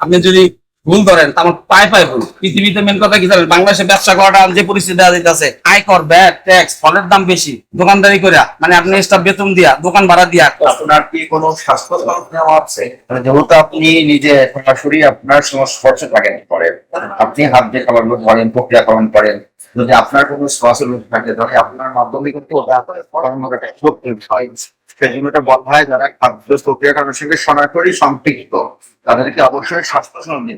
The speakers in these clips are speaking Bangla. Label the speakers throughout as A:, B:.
A: আপনি যদি ভুল ধরেন তা আমার পায়ে পায়ে ভুল। পৃথিবীতে মেন কথা কি জানেন? বাংলাদেশে ব্যবসা করাটা যে পরিস্থিতি দেওয়া যাইতেছে আয়কর ব্যাট ট্যাক্স ফলের দাম বেশি দোকানদারি করিয়া মানে আপনি স্টাফ বেতন দিয়া দোকান ভাড়া দিয়া।
B: আপনার কি কোনো স্বাস্থ্য নেওয়া আছে? মানে যেহেতু আপনি নিজে সরাসরি আপনার সংস্পর্শে থাকেন করেন আপনি হাত দিয়ে খাবার লোক করেন প্রক্রিয়াকরণ করেন। যদি আপনার কোনো শ্বাসের রোগ থাকে তাহলে আপনার মাধ্যমে কিন্তু ওটা শক্তি হয়। সেই জন্য এটা বলা হয় যারা খাদ্য প্রক্রিয়াকরণের সঙ্গে সরাসরি সম্পৃক্ত তাদেরকে অবশ্যই স্বাস্থ্য হবে।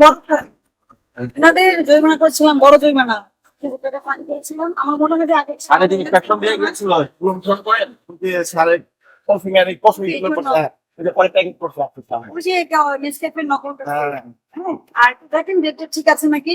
C: বড় এনাদের জরিমানা করেছিলাম বড় জরিমানা। আমার মনে হয় আগে
D: দিয়ে গেছিল করেন কফি কফি হয় পরে করতে হয়
C: নকল
D: হ্যাঁ।
C: হ্যাঁ, আর দেখেন ডেটটা ঠিক আছে নাকি?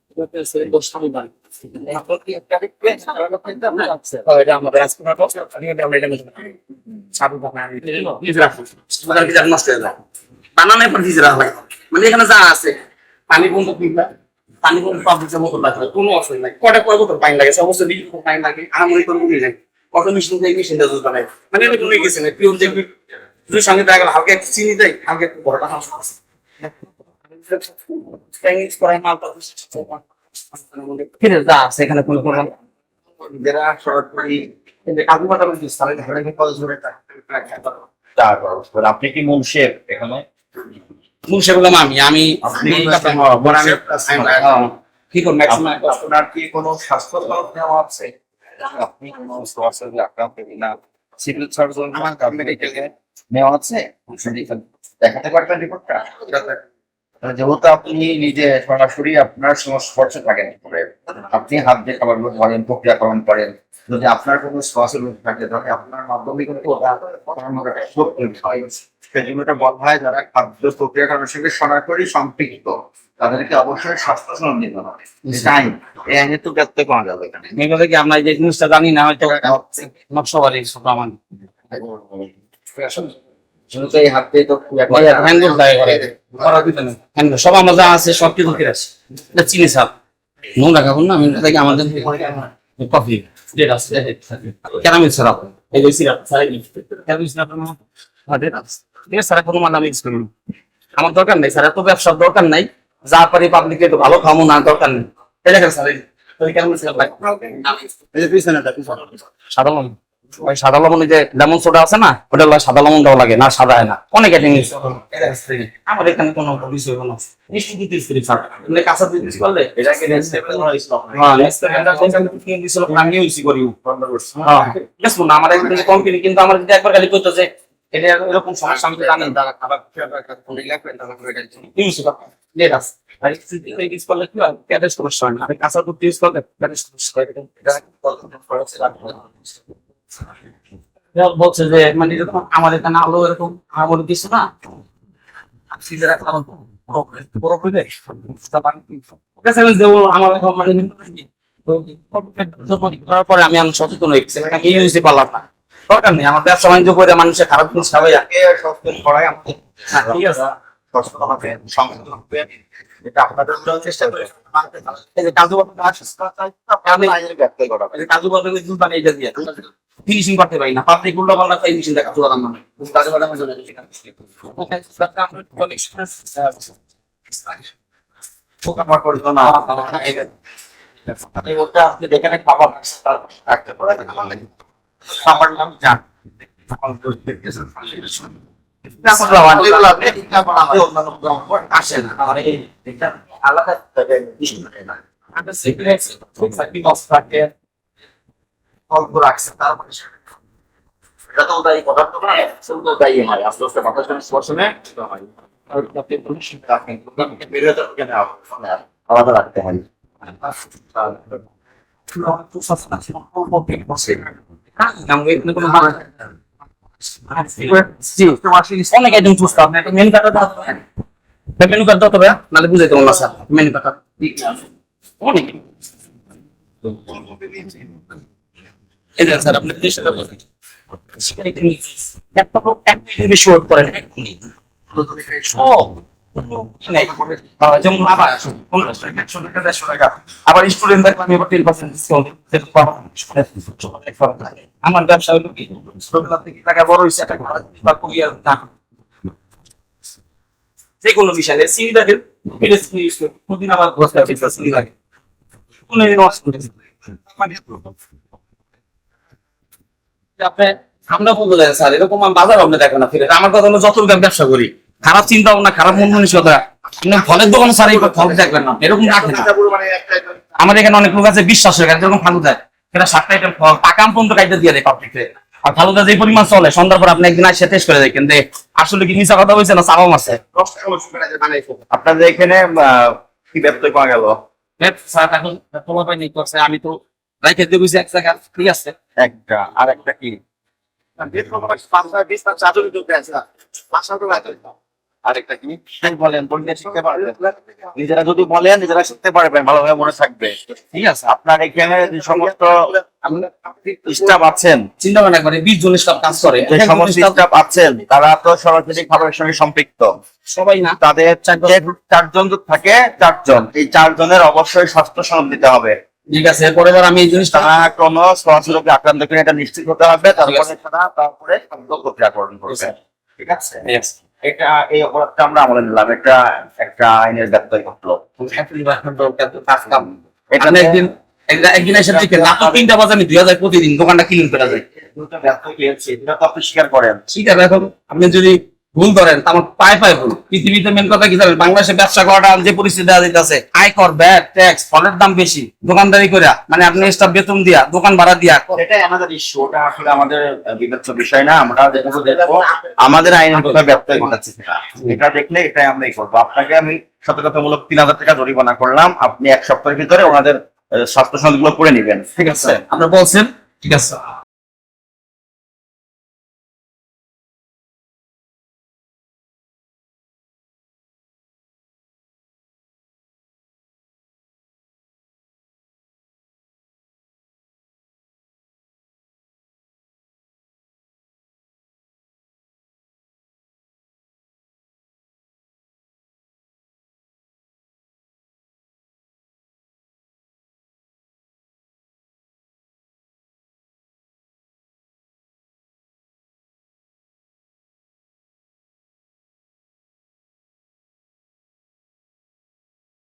A: মানে এখানে যা আছে পানি বন্ধ কিনবা পানি বন্ধ পাবলিক কোনো অসুবিধা নাই কটা কয় বোতল পানি লাগে সমস্ত লিটার পানি লাগে আহামরি করে বুঝে মেশিন থেকে মেশিনটা দুধ বানায় মানে এটা গেছে না পিওন যে সঙ্গে দেখা হালকা একটু চিনি দেয় হালকা একটু বড়টা হাঁস করাই মাল ফিরে যা আছে এখানে কোনো কোনো
B: যারা
A: ধরে
B: তারপর আপনি কি মূল শেফ এখানে
A: আমি আমি আমি-
B: বলছেন,
A: হ্যাঁ। হ্যাঁ, কি করব ম্যাক্সিমাম
B: আপনার কি কোনো স্বাস্থ্য আছে? আপনি কোনো সরাসরি আক্রান্ত কিনা সিভিল সার্জন আমার মেডিকেলে নেওয়া আছে? দেখাতে পারবেন রিপোর্টটা যেহেতু আপনি নিজে সরাসরি আপনার সংস্পর্শে থাকেন আপনি হাত দিয়ে খাবার গ্রহণ করেন প্রক্রিয়াকরণ করেন। যদি আপনার কোনো রোগ থাকে তাহলে আপনার মাধ্যমে কিন্তু এটা বলা হয় যারা খাদ্য প্রক্রিয়াকরণের সঙ্গে সরাসরি সম্পৃক্ত তাদেরকে অবশ্যই স্বাস্থ্য সনদ নিতে হবে তাই এই আইনে তো ব্যক্ত করা যাবে এখানে।
A: এগুলো কি আমরা যে জিনিসটা জানি না হয়তো আমার সবারই
B: তো
A: সব আমরা যা আছে সব কিছু এটা চিনি সাপ। নোংরা খাব না আমি থেকে আমাদের কফি। ক্যারামেল সিরাপ এই যে সিরাপ ক্যারামেল সিরাপ ঠিক কোনো মানে আমি ইউজ করি আমার দরকার নেই স্যার এত ব্যবসার দরকার নাই। যা পারি পাবলিকে একটু ভালো খাব না দরকার নেই। এই দেখেন স্যার এই ওই সাদা লবণ যে লেমন সোডা আছে না ওটা সাদা লবণ দেওয়া লাগে না সাদা হয় না। অনেক আইটেম ইউজ আমার এখানে কোনো বিষয় কোনো মিষ্টি দিতে স্ত্রী স্যার এমনি কাঁচা দিতে ইউজ করলে
D: এটাকে নেক্সট লেভেল হয়েছিল
A: হ্যাঁ নেক্সট টাইম কিনে দিছিল আমি ইউজ করি। হ্যাঁ। ঠিক আছে না আমার একদম কোম্পানি কিন্তু আমার যদি একবার খালি কইতো যে এটা এরকম সমস্যা আমি জানি না।
B: তারা খাবার করে লাগবে তারা করে গেছে
A: ইউজ করো। লেট আস আর ইউজ করলে কি হয়? ক্যারেজ সমস্যা হয় না। আর কাঁচা দুধ ইউজ করলে ক্যারেজ সমস্যা হয়। এটা বলছে যে মানে এরকম আমাদের এখানে আলো এরকম আমার কিছু না। মানে আমি আমি সচেতন হয়ে গেছি আমি ইউজ পারলাম না। দরকার নেই আমার ব্যবসা বাণিজ্য করে মানুষের খারাপ জিনিস
B: সচেতন করাই আমাদের।
A: হ্যাঁ, ঠিক আছে।
B: সচেতন হবে সংশোধন হবে। এটা আপনাদের চেষ্টা করে।
A: এই যে কাজু গাছ
B: করা
A: এই যে এটা দিয়ে ফিনিশিং করতে পারি না। বাদামের জন্য
B: না ওটা আপনি না খাবার লাগে আমার নাম জান।
A: আসে না আলাদা
B: অল্প রাখছে তারপরে এটা তো পদার্থ না শুধু হয় আস্তে আস্তে বাতাসের স্পর্শনে হয় আলাদা রাখতে হয়
A: আমি কোনো জি। অনেক আইটেম চুজ করতে হবে মেনু কার্ডটা দাও মেনু কার্ড দাও তবে নাহলে বুঝাইতে পারব না স্যার। মেনু কার্ডটা অনেক। এই দেখেন স্যার আপনি জিনিসটা বলেন একটা একটা বেশি ওয়ার্ক করেন। নাই। আহ, আবার পঞ্চাশ টাকা, দেড়শো টাকা। আবার টেন পার্সেন্ট ডিসকাউন্ট আমার ব্যবসা হলো কি টাকা বড় হয়েছে বা যে কোনো বিষয় নেই সিঁড়ি সিঁড়ি প্রতিদিন আমার সিঁড়ি লাগে কোনো আপনি আমরা বলতে দেন স্যার এরকম আমি বাজার আপনি দেখেন না ফিরে আমার কথা হলো আমি ব্যবসা করি খারাপ চিন্তা ভাবনা খারাপ মন মানসিকতা ফলের দোকানে স্যার ফল দেখবেন না এরকম রাখেন আমার এখানে অনেক লোক আছে বিশ্বাস করে যেরকম ফালু দেয়। সেটা সাতটা আইটেম ফল টাকা পর্যন্ত কাইতে দিয়ে দেয় পাবলিকে আর ফালুদা যে পরিমাণ চলে সন্ধ্যার পর আপনি একদিন আসে টেস্ট করে দেখেন যে আসলে কি মিশা কথা হয়েছে না আছে
D: করে বানাইছে
B: আপনাদের এখানে আহ, কি ব্যবসায় পাওয়া গেল?
A: করছে আমি তো রাইখে দিয়ে বুঝি এক জায়গা ঠিক আছে।
B: একটা আর একটা কি আরেকটা কি? বলেন বলতে শিখতে পারবেন নিজেরা যদি বলেন নিজেরা শিখতে পারবেন ভালোভাবে মনে থাকবে।
A: ঠিক আছে?
B: আপনার এখানে যে সমস্ত স্টাফ আছেন
A: চিন্তা করেন একবারে বিশ জন স্টাফ কাজ করে।
B: যে সমস্ত স্টাফ আছেন তারা তো সরাসরি খাবারের সঙ্গে সম্পৃক্ত।
A: সবাই না।
B: তাদের চারজন যদি থাকে চারজন। এই চারজনের অবশ্যই স্বাস্থ্য সনদ দিতে হবে।
A: ঠিক আছে বার আমি এই জিনিসটা
B: তারা কোনো সরাসরি আক্রান্ত কিনা এটা নিশ্চিত হতে হবে। তারপরে তারা তারপরে খাদ্য প্রক্রিয়াকরণ করবে। ঠিক আছে. এটা এই অপরাধটা আমরা আমলে নিলাম। এটা একটা আইনের ব্যত্যয় ঘটলো।
A: এটা একদিন একদিন- এসে দেখেন রাত তিনটা বাজে আমি দুই হাজার প্রতিদিন দোকানটা যায়
B: দুটো ব্যত্যয় পেয়েছি এটা তো আপনি স্বীকার করেন।
A: ঠিক আছে এখন আপনি যদি ভুল করেন তা আমার পায়ে পায়ে ভুল। পৃথিবীতে মেন কথা কি জানেন? বাংলাদেশে ব্যবসা করাটা যে পরিস্থিতি দেওয়া যাইতেছে আয়কর ব্যাট ট্যাক্স ফলের দাম বেশি দোকানদারি করে মানে আপনি স্টাফ বেতন দিয়া দোকান ভাড়া দিয়া।
B: এটাই আমাদের ইস্যু ওটা আসলে আমাদের বিবেচ্য বিষয় না আমরা দেখব দেখব আমাদের আইনের কোথায় ব্যত্যয় ঘটাচ্ছে। এটা দেখলে এটাই আমরা ই করব। আপনাকে আমি সতর্কতামূলক তিন হাজার টাকা জরিমানা করলাম আপনি এক সপ্তাহের ভিতরে ওনাদের স্বাস্থ্য সনদগুলো করে নিবেন।
A: ঠিক আছে? আপনারা বলছেন? ঠিক আছে।